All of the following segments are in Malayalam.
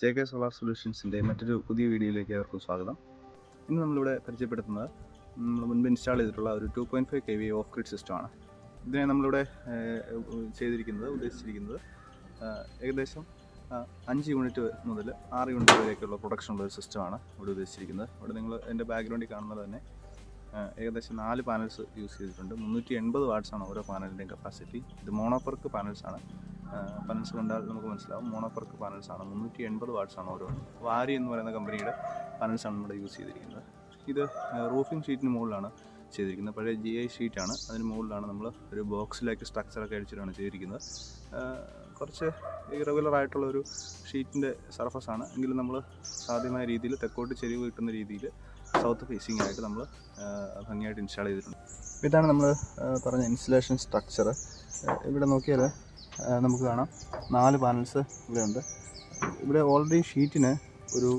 ജെ കെ സോളാർ സൊല്യൂഷൻസിന്റെ മറ്റൊരു പുതിയ വീഡിയോയിലേക്ക് ഏവർക്കും സ്വാഗതം. ഇന്ന് നമ്മളിവിടെ പരിചയപ്പെടുത്തുന്നത് നമ്മൾ മുൻപ് ഇൻസ്റ്റാൾ ചെയ്തിട്ടുള്ള ഒരു two point five K V off grid സിസ്റ്റമാണ് ഇതിനെ നമ്മളിവിടെ ചെയ്തിരിക്കുന്നത് ഉദ്ദേശിച്ചിരിക്കുന്നത് ഏകദേശം അഞ്ച് യൂണിറ്റ് മുതൽ ആറ് യൂണിറ്റ് വരെയൊക്കെയുള്ള പ്രൊഡക്ഷൻ ഉള്ള ഒരു സിസ്റ്റമാണ് ഇവിടെ ഉദ്ദേശിച്ചിരിക്കുന്നത്. ഇവിടെ നിങ്ങൾ എന്റെ ബാക്ക്ഗ്രൗണ്ടിൽ കാണുന്നത് തന്നെ ഏകദേശം നാല് പാനൽസ് യൂസ് ചെയ്തിട്ടുണ്ട്. മുന്നൂറ്റി എൺപത് വാട്ട്സാണ് ഓരോ പാനലിന്റെയും കപ്പാസിറ്റി ഇത് മോണോപ്പർക്ക് പാനൽസാണ് പാനൽസ് കണ്ടാൽ നമുക്ക് മനസ്സിലാവും. മോണോപ്പർക്ക് പാനൽസ് ആണ്. മുന്നൂറ്റി എൺപത് വാട്ട്സ് ആണ് ഓരോ. വാരി എന്ന് പറയുന്ന കമ്പനിയുടെ പാനൽസ് ആണ് നമ്മുടെ യൂസ് ചെയ്തിരിക്കുന്നത്. ഇത് റൂഫിംഗ് ഷീറ്റിന് മുകളിലാണ് ചെയ്തിരിക്കുന്നത്. പഴയ ജി ഐ ഷീറ്റാണ് അതിന് മുകളിലാണ് നമ്മൾ ഒരു ബോക്സിലേക്ക് സ്ട്രക്ചറൊക്കെ അടിച്ചിട്ടാണ് ചെയ്തിരിക്കുന്നത്. കുറച്ച് ഇറഗുലർ ആയിട്ടുള്ള ഒരു ഷീറ്റിന്റെ സർഫസ് ആണ്. എങ്കിലും നമ്മൾ സാധ്യമായ രീതിയിൽ തെക്കോട്ട് ചെരിവ് കിട്ടുന്ന രീതിയിൽ സൗത്ത് ഫേസിംഗ് ആയിട്ട് നമ്മൾ ഭംഗിയായിട്ട് ഇൻസ്റ്റാൾ ചെയ്തിട്ടുണ്ട്. ഇതാണ് നമ്മൾ പറഞ്ഞ ഇൻസുലേഷൻ സ്ട്രക്ചർ ഇവിടെ നോക്കിയാൽ നമുക്ക് കാണാം. നാല് പാനൽസ് ഇവിടെയുണ്ട്. ഇവിടെ ഓൾറെഡി ഷീറ്റിന് ഒരു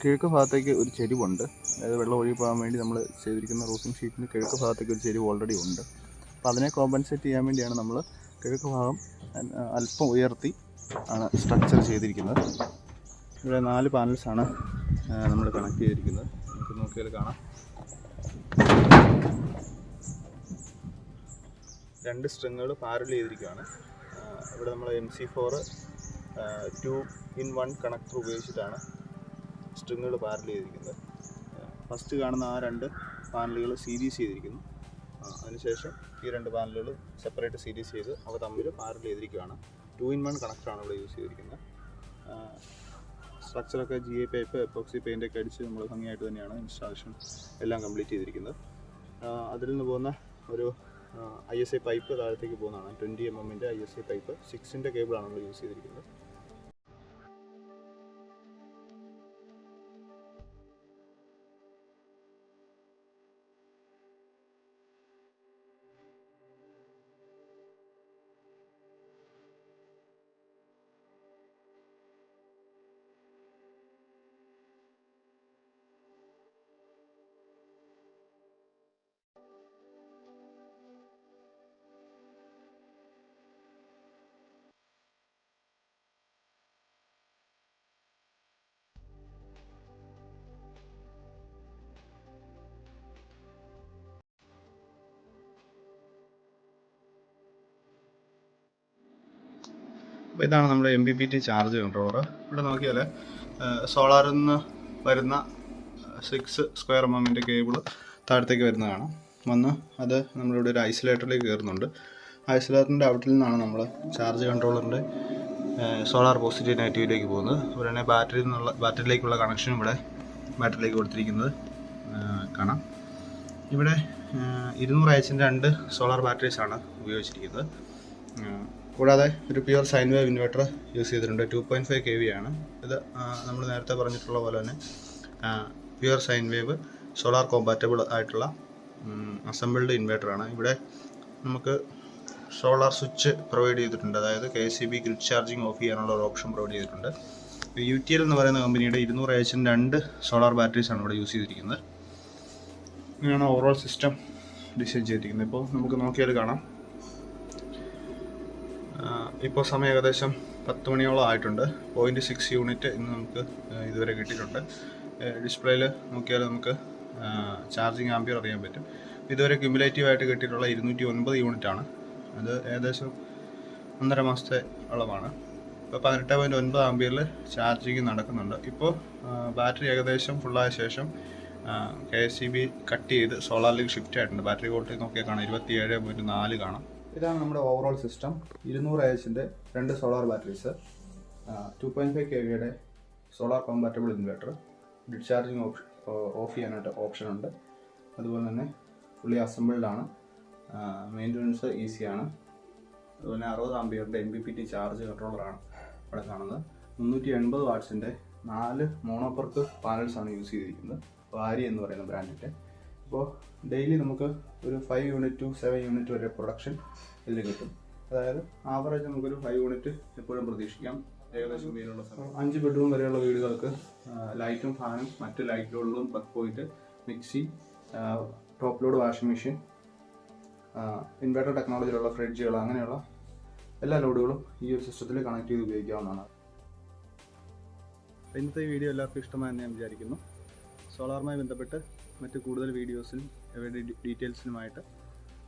കിഴക്ക് ഭാഗത്തേക്ക് ഒരു ചെരിവുണ്ട്. അതായത് വെള്ളം ഒഴുകി പോകാൻ വേണ്ടി നമ്മൾ ചെയ്തിരിക്കുന്ന റൂഫിംഗ് ഷീറ്റിന് കിഴക്ക് ഭാഗത്തേക്ക് ഒരു ചെരിവ് ഓൾറെഡി ഉണ്ട്. അപ്പോൾ അതിനെ കോമ്പൻസേറ്റ് ചെയ്യാൻ വേണ്ടിയാണ് നമ്മൾ കിഴക്ക് ഭാഗം അല്പം ഉയർത്തി ആണ് സ്ട്രക്ചർ ചെയ്തിരിക്കുന്നത്. ഇവിടെ നാല് പാനൽസാണ് നമ്മൾ കണക്ട് ചെയ്തിരിക്കുന്നത്. നമുക്ക് നോക്കിയാൽ കാണാം. രണ്ട് സ്ട്രിങ്ങുകൾ പാരൽ ചെയ്തിരിക്കുകയാണ്. ഇവിടെ നമ്മൾ M C four two in one connector ഉപയോഗിച്ചിട്ടാണ് സ്ട്രിങ്ങുകൾ പാരൽ ചെയ്തിരിക്കുന്നത്. ഫസ്റ്റ് കാണുന്ന ആ രണ്ട് പാനലുകൾ സീരീസ് ചെയ്തിരിക്കുന്നു. അതിനുശേഷം ഈ രണ്ട് പാനലുകൾ സെപ്പറേറ്റ് സീരീസ് ചെയ്ത് അവ തമ്മിൽ പാരൽ ചെയ്തിരിക്കുകയാണ്. ടു ഇൻ വൺ കണക്ടറാണ് ഇവിടെ യൂസ് ചെയ്തിരിക്കുന്നത്. സ്ട്രക്ചറൊക്കെ ജി എ പേപ്പ് എപ്പോക്സി പെയിന്റൊക്കെ അടിച്ച് നമ്മൾ ഭംഗിയായിട്ട് തന്നെയാണ് ഇൻസ്റ്റാളേഷൻ എല്ലാം കംപ്ലീറ്റ് ചെയ്തിരിക്കുന്നത്. അതിൽ നിന്ന് പോകുന്ന ഒരു ഐ എസ് ഐ പൈപ്പ് താഴത്തേക്ക് പോകുന്നതാണ്. ട്വന്റി എം എമ്മിന്റെ ഐ എസ് ഐ പൈപ്പ് സിക്സിന്റെ കേബിളാണ് നമ്മൾ യൂസ് ചെയ്തിരിക്കുന്നത്. ഇതാണ് നമ്മുടെ M B P T charge controller ഇവിടെ നോക്കിയാൽ സോളാറിൽ നിന്ന് വരുന്ന സിക്സ് സ്ക്വയർ എം കേബിൾ താഴത്തേക്ക് വരുന്നതാണ്. വന്ന് അത് നമ്മളിവിടെ ഒരു ഐസൊലേറ്ററിലേക്ക് കയറുന്നുണ്ട്. ഐസൊലേറ്ററിന്റെ ഔട്ടിൽ നിന്നാണ് നമ്മൾ ചാർജ് കൺട്രോളറിന്റെ സോളാർ പോസിറ്റീവ് നെഗറ്റീവിലേക്ക് പോകുന്നത്. അതുപോലെ തന്നെ ബാറ്ററിയിൽ നിന്നുള്ള ബാറ്ററിയിലേക്കുള്ള കണക്ഷനും ഇവിടെ ബാറ്ററിയിലേക്ക് കൊടുത്തിരിക്കുന്നത് കാണാം. ഇവിടെ ഇരുന്നൂറ് അയച്ചിന്റെ രണ്ട് സോളാർ ബാറ്ററീസാണ് ഉപയോഗിച്ചിരിക്കുന്നത്. കൂടാതെ ഒരു pure sine wave inverter use ചെയ്തിട്ടുണ്ട്. Two point five K V ആണ്. ഇത് നമ്മൾ നേരത്തെ പറഞ്ഞിട്ടുള്ള പോലെ തന്നെ pure sine wave solar compatible ആയിട്ടുള്ള അസംബിൾഡ് ഇൻവെർട്ടറാണ് ഇവിടെ നമുക്ക് സോളാർ സ്വിച്ച് പ്രൊവൈഡ് ചെയ്തിട്ടുണ്ട്. അതായത് K C B grid charging off ചെയ്യാനുള്ള ഒരു ഓപ്ഷൻ പ്രൊവൈഡ് ചെയ്തിട്ടുണ്ട്. യു ടി എൽ എന്ന് പറയുന്ന കമ്പനിയുടെ ഇരുന്നൂറ് എച്ചിന്റെ രണ്ട് സോളാർ ബാറ്ററീസ് ആണ് ഇവിടെ യൂസ് ചെയ്തിരിക്കുന്നത്. ഇങ്ങനെയാണ് ഓവറോൾ സിസ്റ്റം ഡിസൈൻ ചെയ്തിരിക്കുന്നത്. ഇപ്പോൾ നമുക്ക് നോക്കിയാൽ കാണാം. ഇപ്പോൾ സമയം ഏകദേശം പത്ത് മണിയോളം ആയിട്ടുണ്ട്. പോയിന്റ് സിക്സ് യൂണിറ്റ് ഇന്ന് നമുക്ക് ഇതുവരെ കിട്ടിയിട്ടുണ്ട്. ഡിസ്പ്ലേയിൽ നോക്കിയാൽ നമുക്ക് ചാർജിങ് ആംബിയർ അറിയാൻ പറ്റും. ഇതുവരെ ക്യുമുലേറ്റീവ് ആയിട്ട് കിട്ടിയിട്ടുള്ള ഇരുന്നൂറ്റി ഒൻപത് ആണ്. അത് ഏകദേശം ഒന്നര മാസത്തെ അളവാണ്. ഇപ്പോൾ പതിനെട്ട് പോയിന്റ് ഒൻപത് ആംബിയറിൽ ചാർജിങ് നടക്കുന്നുണ്ട്. ഇപ്പോൾ ബാറ്ററി ഏകദേശം ഫുള്ളായ ശേഷം K S C B cut ചെയ്ത് സോളാറിലേക്ക് ഷിഫ്റ്റ് ആയിട്ടുണ്ട്. ബാറ്ററി വോൾട്ടേജ് നോക്കിയാൽ കാണാം. ഇരുപത്തി ഏഴ് പോയിന്റ് നാല് കാണാം. ഇതാണ് നമ്മുടെ ഓവറോൾ സിസ്റ്റം ഇരുന്നൂറ് എച്ചിന്റെ രണ്ട് solar batteries two point five K വിയുടെ സോളാർ കോമ്പാറ്റബിൾ ഇൻവേർട്ടർ ഡിഡ് ചാർജിങ് ഓപ്ഷൻ ഓഫ് ചെയ്യാനായിട്ട് ഓപ്ഷൻ ഉണ്ട്. അതുപോലെ തന്നെ ഫുള്ളി അസംബിൾഡ് ആണ്. മെയിന്റനൻസ് ഈസിയാണ് അതുപോലെ അറുപത് ആംബിയറിന്റെ M B P T charge കൺട്രോളറാണ് ഇവിടെ കാണുന്നത്. മുന്നൂറ്റി എൺപത് വാട്ട്സിന്റെ നാല് മോണോപ്പർക്ക് പാനൽസാണ് യൂസ് ചെയ്തിരിക്കുന്നത്. വാരി എന്ന് പറയുന്ന ബ്രാൻഡിന്റെ അപ്പോൾ ഡെയിലി നമുക്ക് ഒരു five unit to seven unit വരെ പ്രൊഡക്ഷൻ ഇതിൽ കിട്ടും. അതായത് ആവറേജ് നമുക്കൊരു ഫൈവ് യൂണിറ്റ് എപ്പോഴും പ്രതീക്ഷിക്കാം. ഏകദേശം വെയിലുള്ള സമയം. അഞ്ച് ബെഡ്റൂം വരെയുള്ള വീടുകൾക്ക് ലൈറ്റും ഫാനും മറ്റ് ലൈറ്റ് ലോഡുകളും പ്ലഗ് പോയിട്ട് mixie top load washing machine inverter ടെക്നോളജിയിലുള്ള ഫ്രിഡ്ജുകൾ അങ്ങനെയുള്ള എല്ലാ ലോഡുകളും ഈ ഒരു സിസ്റ്റത്തിൽ കണക്ട് ചെയ്ത് ഉപയോഗിക്കാവുന്നതാണ്. ഇന്നത്തെ വീഡിയോ എല്ലാവർക്കും ഇഷ്ടമായി ഞാൻ വിചാരിക്കുന്നു. സോളാറുമായി ബന്ധപ്പെട്ട് മറ്റ് കൂടുതൽ വീഡിയോസിനും അവയുടെ ഡീറ്റെയിൽസിനുമായിട്ട്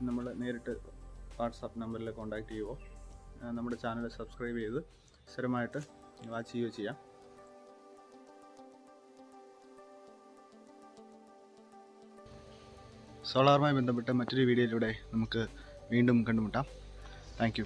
നമ്മൾ നേരിട്ട് വാട്സാപ്പ് നമ്പറിൽ കോൺടാക്റ്റ് ചെയ്യുമോ ആ, നമ്മുടെ ചാനൽ സബ്സ്ക്രൈബ് ചെയ്ത് സ്ഥിരമായിട്ട് വാച്ച് ചെയ്യുകയോ ചെയ്യാം. സോളാറുമായി ബന്ധപ്പെട്ട മറ്റൊരു വീഡിയോയിലൂടെ നമുക്ക് വീണ്ടും കണ്ടുമുട്ടാം. താങ്ക്